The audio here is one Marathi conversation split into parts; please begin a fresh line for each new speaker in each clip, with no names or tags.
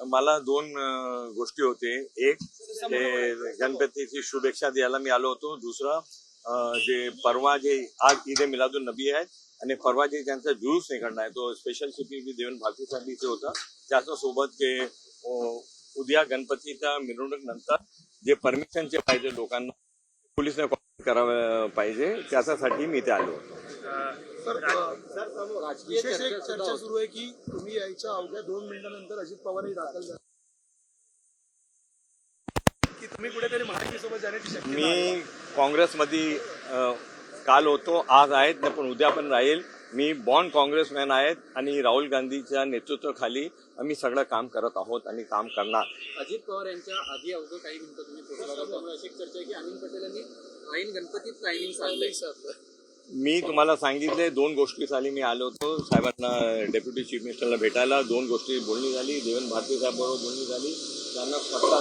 मला दोन गोष्टी होते. एक गणपतीची शुभेच्छा द्यायला मी आलो होतो. दुसरं जे परवा जे आज ईद मिलादून नबी आहे आणि परवा जे त्यांचा जुलूस निघणार आहे तो स्पेशल सिटी देवेन भारतीसाठी इथे होता त्याच्या सोबत जे उद्या गणपतीच्या मिरवणूक नंतर जे परमिशनचे पाहिजे लोकांना पोलिसने करावं पाहिजे. त्याच्यासाठी मी इथे आलो
विशेष एक चर्चा सुरू आहे की तुम्ही यायच्या अवघ्या दोन मिनिटांनंतर अजित पवारही दाखल झाले. की तुम्ही कुठेतरी महायुतीसोबत जाण्याची शक्यता आहे.
मी काँग्रेसमध्ये अ, काल होतो आज आहेत न पण उद्या पण राहील. मी बॉन्ड काँग्रेसमॅन आहेत आणि राहुल गांधीच्या नेतृत्वाखाली आम्ही सगळं काम करत आहोत आणि काम करणार.
अजित पवार यांच्या आधी अवघं काही मिनिटं तुम्ही अशी चर्चा आहे की अनिल पटेल यांनी ऐन गणपतीत टायमिंग सांगलंय
मी तुम्हाला सांगितले दोन गोष्टीसाठी मी आलो होतो. साहेबांना डेप्युटी चीफ मिनिस्टरला भेटायला दोन गोष्टी बोलणी झाली. देवेंद्र भारती साहेबांबरोबर बोलणी झाली. त्यांना स्वतः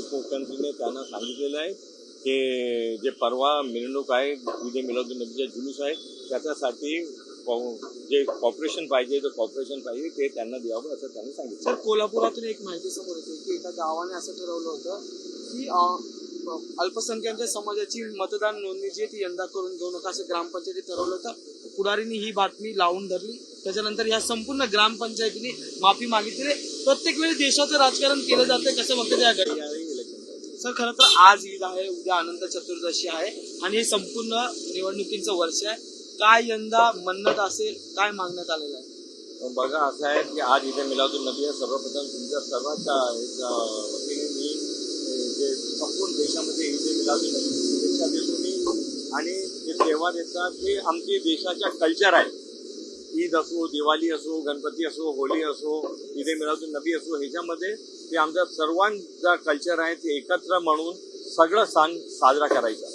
उपमुख्यमंत्रीने त्यांना सांगितलेलं आहे. हे जे परवा मिरवणूक आहे उद्या मिलादुल नदीचा जुलूस आहे त्याच्यासाठी जे कॉपरेशन पाहिजे जे कॉपरेशन पाहिजे ते त्यांना द्यावं असं त्यांनी सांगितलं.
सर कोल्हापुरातून एक माहिती समोर येते की एका गावाने असं ठरवलं होतं की अल्पसंख्याक समाजाची मतदान नोंदणी जी आहे ती यंदा करून घेऊ नका असं ग्रामपंचायती ठरवलं होतं. पुढारीने ही बातमी लावून धरली. त्याच्यानंतर या संपूर्ण ग्रामपंचायतीने माफी मागितली. प्रत्येक वेळी देशाचं राजकारण केलं जातं कसं बघतं त्या घरी सर खरं तर आज ईद आहे उद्या अनंत चतुर्दशी आहे आणि हे संपूर्ण निवडणुकीचं वर्ष आहे. काय यंदा मन्नत असेल काय मागण्यात आलेलं आहे?
बघा असं आहे की आज इथे मिलादुल नबी आहे. सर्वप्रथम तुमच्या सर्वांच्या एक, वतीने मी जे संपूर्ण देशामध्ये इथे मिलादुल नबी शुभेच्छा देतो मी. आणि जे तेव्हा देतात हे आमचे देशाच्या कल्चर आहे. ईद असो दिवाळी असो गणपती असो होळी असो इथे मिलादुल नबी असो ह्याच्यामध्ये ते आमच्या सर्वांचा कल्चर आहे ते एकत्र म्हणून सगळं सण साजरा करायचा.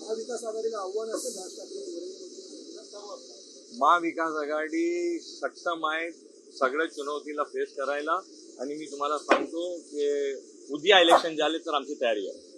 महाविकास
महाविकास आघाडी सक्षम आहे सगळ्या चुनौतीला फेस करायला. आणि मी तुम्हाला सांगतो की उद्या इलेक्शन झाले तर आमची तयारी आहे.